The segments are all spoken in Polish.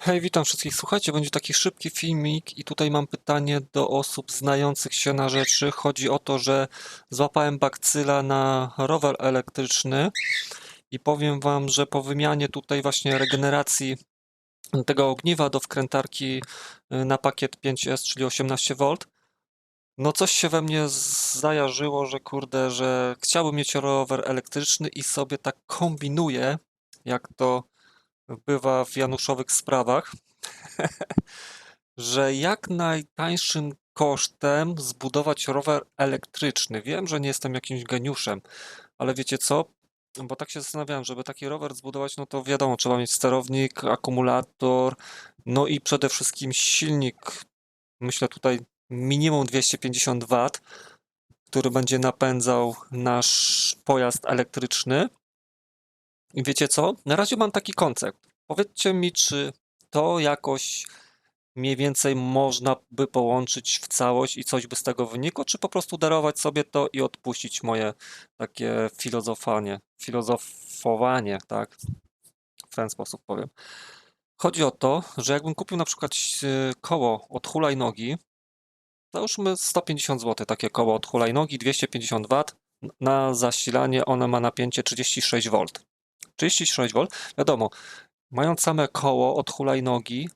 Hej, witam wszystkich. Słuchajcie, będzie taki szybki filmik i tutaj mam pytanie do osób znających się na rzeczy. Chodzi o to, że złapałem bakcyla na rower elektryczny i powiem wam, że po wymianie tutaj właśnie regeneracji tego ogniwa do wkrętarki y, na pakiet 5S, czyli 18V, no coś się we mnie zajarzyło, że kurde, że chciałbym mieć rower elektryczny i sobie tak kombinuję, jak to bywa w januszowych sprawach, że jak najtańszym kosztem zbudować rower elektryczny. Wiem, że nie jestem jakimś geniuszem, ale wiecie co? Bo tak się zastanawiałem, żeby taki rower zbudować, no to wiadomo, trzeba mieć sterownik, akumulator, no i przede wszystkim silnik. Myślę tutaj minimum 250 W, który będzie napędzał nasz pojazd elektryczny. I wiecie co? Na razie mam taki koncept. Powiedzcie mi, czy to jakoś mniej więcej można by połączyć w całość i coś by z tego wynikło, czy po prostu darować sobie to i odpuścić moje takie filozofanie, filozofowanie, tak? W ten sposób powiem. Chodzi o to, że jakbym kupił na przykład e, koło od hulajnogi, załóżmy 150 zł takie koło od hulajnogi, 250 W, na zasilanie one ma napięcie 36 V. 36V, wiadomo, mając same koło od hulajnogi,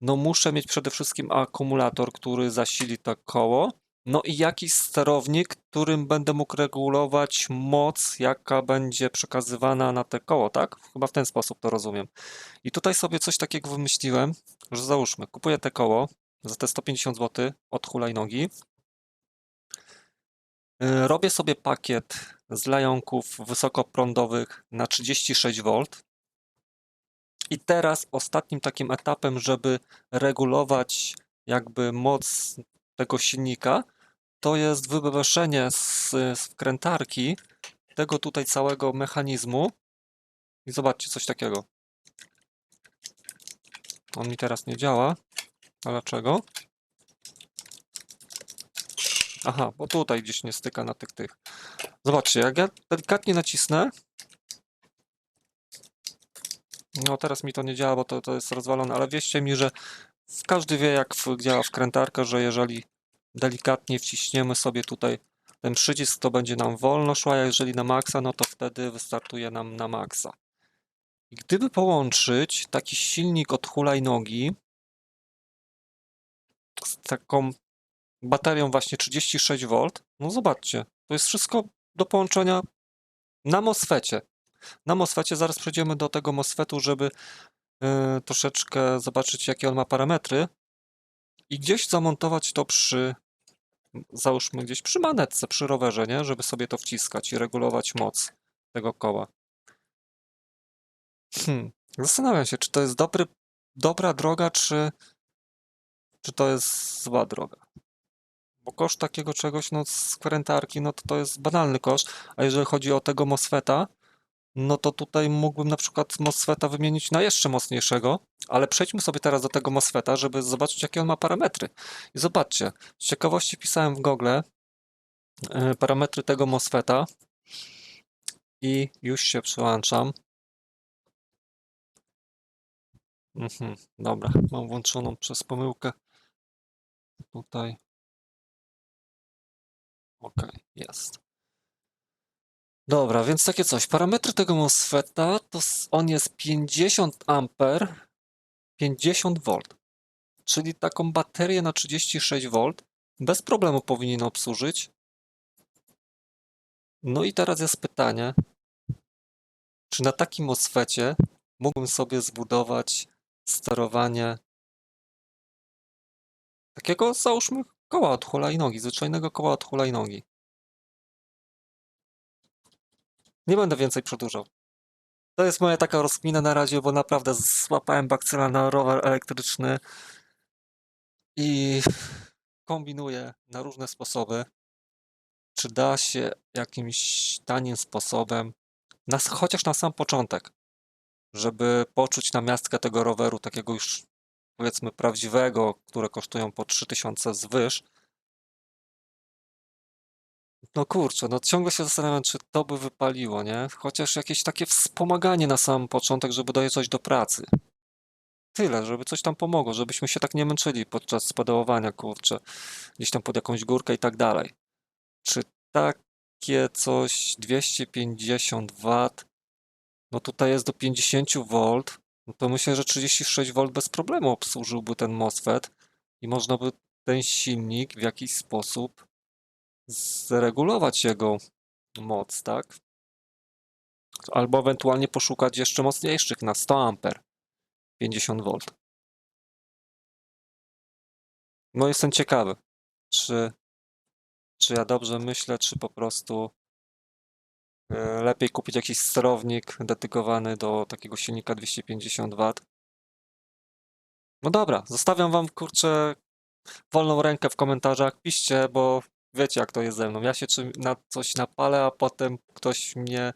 no muszę mieć przede wszystkim akumulator, który zasili to koło, no i jakiś sterownik, którym będę mógł regulować moc, jaka będzie przekazywana na te koło, tak? Chyba w ten sposób to rozumiem. I tutaj sobie coś takiego wymyśliłem, że załóżmy, kupuję te koło za te 150 zł od hulajnogi, Robię sobie pakiet z lajonków wysokoprądowych na 36V. I teraz ostatnim takim etapem, żeby regulować jakby moc tego silnika, to jest wybeszenie z, z wkrętarki tego tutaj całego mechanizmu. I zobaczcie coś takiego. On mi teraz nie działa. A dlaczego? Aha, bo tutaj gdzieś nie styka na tych tych. Zobaczcie, jak ja delikatnie nacisnę. No teraz mi to nie działa, bo to, to jest rozwalone, ale wierzcie mi, że każdy wie jak w, działa wkrętarka, że jeżeli delikatnie wciśniemy sobie tutaj ten przycisk, to będzie nam wolno szła, a jeżeli na maksa, no to wtedy wystartuje nam na maksa. I gdyby połączyć taki silnik od hulajnogi z taką baterią właśnie 36V, no zobaczcie, to jest wszystko do połączenia na MOSFETie. Na MOSFETie zaraz przejdziemy do tego MOSFETu, żeby yy, troszeczkę zobaczyć, jakie on ma parametry i gdzieś zamontować to przy, załóżmy gdzieś przy manetce, przy rowerze, nie? Żeby sobie to wciskać i regulować moc tego koła. Hmm. Zastanawiam się, czy to jest dobry, dobra droga, czy, czy to jest zła droga. Bo koszt takiego czegoś, no z krętarki, no to to jest banalny koszt, a jeżeli chodzi o tego MOSFETA, no to tutaj mógłbym na przykład MOSFETA wymienić na jeszcze mocniejszego, ale przejdźmy sobie teraz do tego MOSFETA, żeby zobaczyć, jakie on ma parametry. I zobaczcie, z ciekawości pisałem w Google e, parametry tego MOSFETA i już się przyłączam. Mhm, dobra, mam włączoną przez pomyłkę tutaj. Ok, jest. Dobra, więc takie coś. Parametry tego MOSFETA to on jest 50 amper, 50 V. Czyli taką baterię na 36 V bez problemu powinien obsłużyć. No i teraz jest pytanie, czy na takim MOSFETie mógłbym sobie zbudować sterowanie takiego, załóżmy, koła od hulajnogi, zwyczajnego koła od hulajnogi. Nie będę więcej przedłużał. To jest moja taka rozkmina na razie, bo naprawdę złapałem bakcyla na rower elektryczny i kombinuję na różne sposoby. Czy da się jakimś tanim sposobem, na, chociaż na sam początek, żeby poczuć namiastkę tego roweru, takiego już powiedzmy prawdziwego, które kosztują po 3000 zwyż. No kurczę, no ciągle się zastanawiam, czy to by wypaliło, nie? Chociaż jakieś takie wspomaganie na sam początek, żeby dojeżdżać do pracy. tyle, żeby coś tam pomogło, żebyśmy się tak nie męczyli podczas pedałowania, kurczę, gdzieś tam pod jakąś górkę i tak dalej. Czy takie coś 250 W, no tutaj jest do 50 V, no to myślę, że 36 V bez problemu obsłużyłby ten MOSFET i można by ten silnik w jakiś sposób zregulować jego moc, tak? Albo ewentualnie poszukać jeszcze mocniejszych na 100 A, 50 V. No jestem ciekawy, czy, czy ja dobrze myślę, czy po prostu lepiej kupić jakiś sterownik dedykowany do takiego silnika 250 W. No dobra, zostawiam wam kurczę wolną rękę w komentarzach, piszcie, bo wiecie jak to jest ze mną. Ja się na coś napalę, a potem ktoś mnie,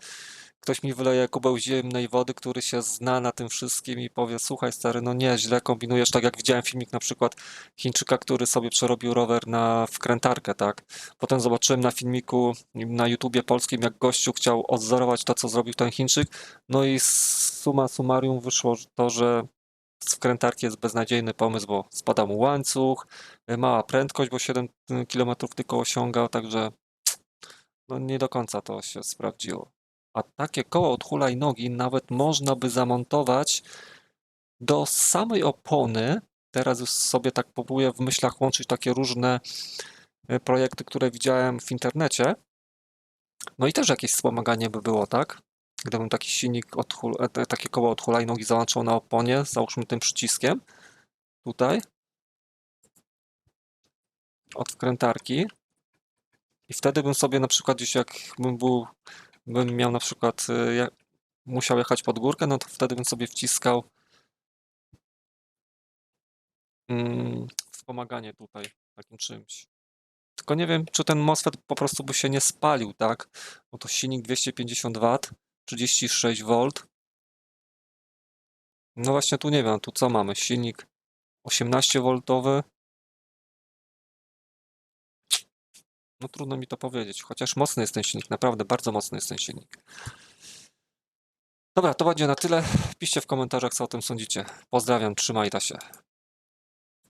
ktoś mi wyleje kubeł zimnej wody, który się zna na tym wszystkim i powie, słuchaj stary, no nie, źle kombinujesz, tak jak widziałem filmik na przykład Chińczyka, który sobie przerobił rower na wkrętarkę, tak. Potem zobaczyłem na filmiku na YouTubie polskim, jak gościu chciał odzorować to, co zrobił ten Chińczyk, no i summa summarum wyszło to, że z wkrętarki jest beznadziejny pomysł, bo spada mu łańcuch, mała prędkość, bo 7 km tylko osiągał, także no nie do końca to się sprawdziło. A takie koło od hulajnogi nawet można by zamontować do samej opony. Teraz już sobie tak próbuję w myślach łączyć takie różne y, projekty, które widziałem w internecie. No i też jakieś wspomaganie by było, tak? Gdybym taki silnik, od e, takie koło od hulajnogi załączał na oponie, załóżmy tym przyciskiem, tutaj, od wkrętarki i wtedy bym sobie na przykład gdzieś jak bym był, bym miał na przykład, y, ja- musiał jechać pod górkę, no to wtedy bym sobie wciskał mm, wspomaganie tutaj takim czymś. Tylko nie wiem, czy ten MOSFET po prostu by się nie spalił, tak? Bo to silnik 250 W, 36 V. No właśnie tu nie wiem, tu co mamy? Silnik 18V. No trudno mi to powiedzieć, chociaż mocny jest ten silnik, naprawdę bardzo mocny jest ten silnik. Dobra, to będzie na tyle. Piszcie w komentarzach, co o tym sądzicie. Pozdrawiam, trzymajcie się.